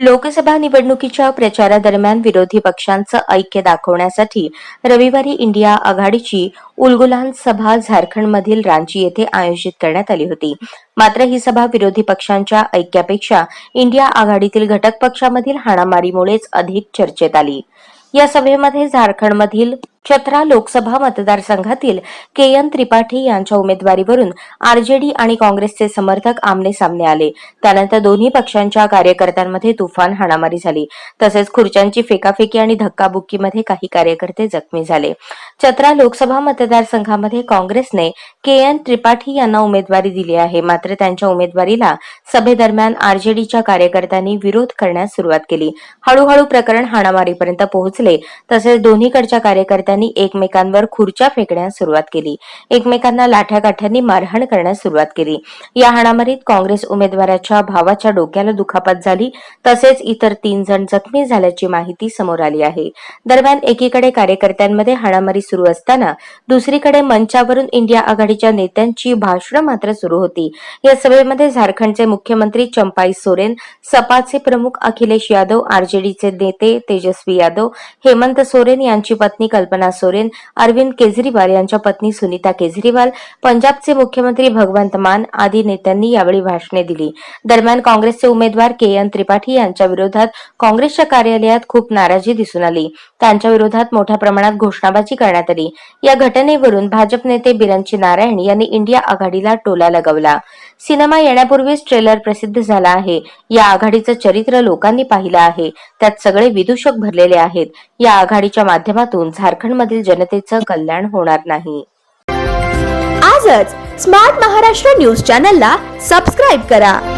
लोकसभा निवडणुकीच्या प्रचारादरम्यान विरोधी पक्षांचं ऐक्य दाखवण्यासाठी रविवारी इंडिया आघाडीची उलगुलान सभा झारखंडमधील रांची येथे आयोजित करण्यात आली होती. मात्र ही सभा विरोधी पक्षांच्या ऐक्यापेक्षा इंडिया आघाडीतील घटक पक्षामधील हाणामारीमुळेच अधिक चर्चेत आली. या सभेमध्ये झारखंडमधील छत्रा लोकसभा मतदारसंघातील के एन त्रिपाठी यांच्या उमेदवारीवरून आरजेडी आणि काँग्रेसचे समर्थक आमने सामने आले. त्यानंतर दोन्ही पक्षांच्या कार्यकर्त्यांमध्ये तुफान हाणामारी झाली. तसेच खुर्च्यांची फेकाफेकी आणि धक्काबुक्कीमध्ये काही कार्यकर्ते जखमी झाले. छत्रा लोकसभा मतदारसंघामध्ये काँग्रेसने के एन त्रिपाठी यांना उमेदवारी दिली आहे. मात्र त्यांच्या उमेदवारीला सभेदरम्यान आरजेडीच्या कार्यकर्त्यांनी विरोध करण्यास सुरुवात केली. हळूहळू प्रकरण हाणामारीपर्यंत पोहोचले. तसेच दोन्हीकडच्या कार्यकर्त्यांनी एकमेकांवर खुर्च्या फेकण्यास सुरुवात केली. एकमेकांना लाठ्याकाठ्यांनी मारहाण करण्यास सुरुवात केली. या हाणामारीत काँग्रेस उमेदवाराच्या भावाच्या डोक्याला दुखापत झाली. तसेच इतर तीन जण जखमी झाल्याची माहिती समोर आली आहे. दरम्यान एकीकडे कार्यकर्त्यांमध्ये हाणामारी सुरू असताना दुसरीकडे मंचावरून इंडिया आघाडीच्या नेत्यांची भाषणं मात्र सुरू होती. या सभेमध्ये झारखंडचे मुख्यमंत्री चंपाई सोरेन सपाचे प्रमुख अखिलेश यादव आरजेडीचे नेते तेजस्वी यादव हेमंत सोरेन यांची पत्नी कल्पना सोरेन अरविंद केजरीवाल यांच्या पत्नी सुनीता केजरीवाल पंजाबचे मुख्यमंत्री भगवंत मान आदी नेत्यांनी यावेळी भाषणे दिली. दरम्यान काँग्रेसचे उमेदवार के एन त्रिपाठी यांच्या विरोधात काँग्रेसच्या कार्यालयात खूप नाराजी दिसून आली. त्यांच्या विरोधात मोठ्या प्रमाणात घोषणाबाजी करण्यात आली. या घटनेवरून भाजप नेते बिरंची नारायण यांनी इंडिया आघाडीला टोला लगावला. सिनेमा येण्यापूर्वीच ट्रेलर प्रसिद्ध झाला आहे. या आघाडीचं चरित्र लोकांनी पाहिलं आहे. त्यात सगळे विदूषक भरलेले आहेत. या आघाडीच्या माध्यमातून झारखंडमधील जनतेचं कल्याण होणार नाही. आजच स्मार्ट महाराष्ट्र न्यूज चॅनलला सबस्क्राईब करा.